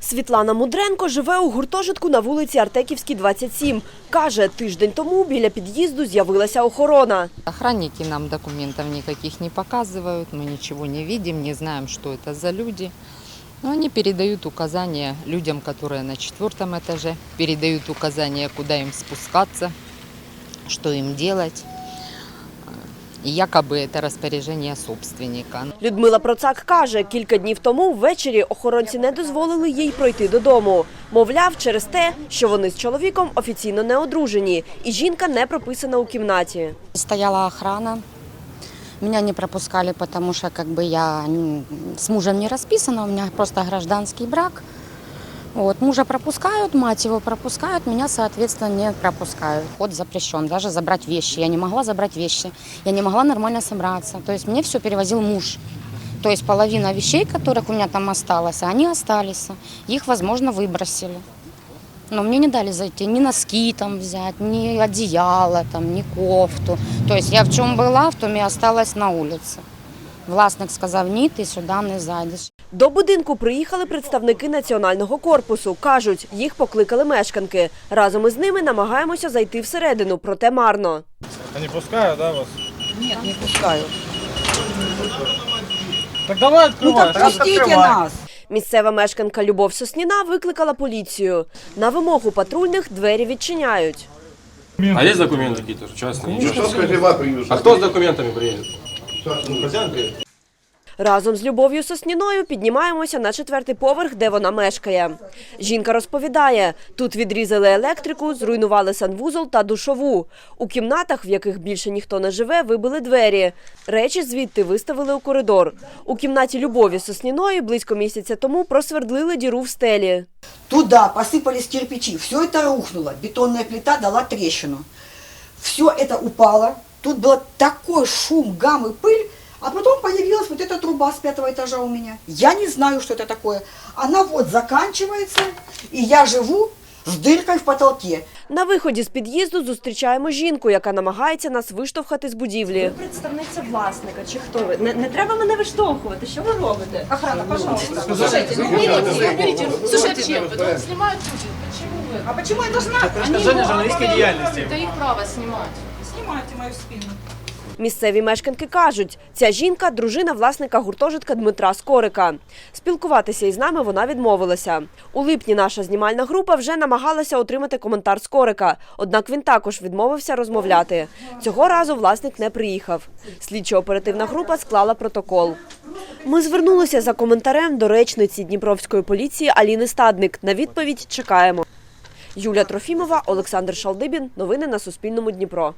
Світлана Мудренко живе у гуртожитку на вулиці Артеківській, 27. Каже, тиждень тому біля під'їзду з'явилася охорона. Охранники нам документов никаких не показывают, мы ничего не видим, не знаем, что это за люди. Но они передают указания людям, которые на четвертом этаже, передают указания, куда им спускаться, что им делать. И якобы это распоряжение собственника. Людмила Процак каже, кілька днів тому ввечері охоронці не дозволили їй пройти додому. Мовляв, через те, що вони з чоловіком офіційно не одружені, і жінка не прописана у кімнаті. Стояла охрана. Меня не пропускали, потому что как бы я м, с мужем не расписана, у меня просто гражданский брак. Вот, мужа пропускают, мать его пропускают, меня, соответственно, не пропускают. Ход запрещен, даже забрать вещи. Я не могла забрать вещи, я не могла нормально собраться. То есть мне все перевозил муж. То есть половина вещей, которых у меня там осталось, они остались. Их, возможно, выбросили. Но мне не дали зайти ни носки там взять, ни одеяло, там, ни кофту. То есть я в чем была, в том и осталась на улице. Власник сказав, ні, ти сюди не зайдеш. До будинку приїхали представники національного корпусу. Кажуть, їх покликали мешканки. Разом із ними намагаємося зайти всередину, проте марно. Они пускают, да, вас? Не пускают. Так давай Ну открывай. так пустите нас. Місцева мешканка Любов Сосніна викликала поліцію. На вимогу патрульних двері відчиняють. А есть документы какие-то частные? Ничего. Что скажи, приедешь? А кто с документами приедет? Хозяин приедет? Разом з Любов'ю Сосніною піднімаємося на четвертий поверх, де вона мешкає. Жінка розповідає, тут відрізали електрику, зруйнували санвузол та душову. У кімнатах, в яких більше ніхто не живе, вибили двері. Речі звідти виставили у коридор. У кімнаті Любові Сосніної близько місяця тому просвердлили діру в стелі. Туда посыпались кирпичи. Все это рухнуло. Бетонная плита дала трещину. Все это упало. Тут был такой шум, гам и пыль. А потом появилась вот эта труба с пятого этажа у меня. Я не знаю, что это такое. Она вот заканчивается, и я живу с дыркой в потолке. На виході з під'їзду зустрічаємо жінку, яка намагається нас виштовхати з будівлі. представниця власника, чи хто ви? Не, не треба мене виштовхувати. Що ви робите? Охрана, пожалуйста. Слушайте, ну берите, берите. Слушайте, потом снимают люди. Почему вы? А почему я должна? Они Содержание могут- журналистской деятельности. Это их право снимать. Снимайте мою спину. Місцеві мешканки кажуть, ця жінка – дружина власника гуртожитка Дмитра Скорика. Спілкуватися із нами вона відмовилася. У липні наша знімальна група вже намагалася отримати коментар Скорика, однак він також відмовився розмовляти. Цього разу власник не приїхав. Слідчо-оперативна група склала протокол. Ми звернулися за коментарем до речниці Дніпровської поліції Аліни Стадник. На відповідь чекаємо. Юлія Трофімова, Олександр Шалдибін. Новини на Суспільному Дніпро.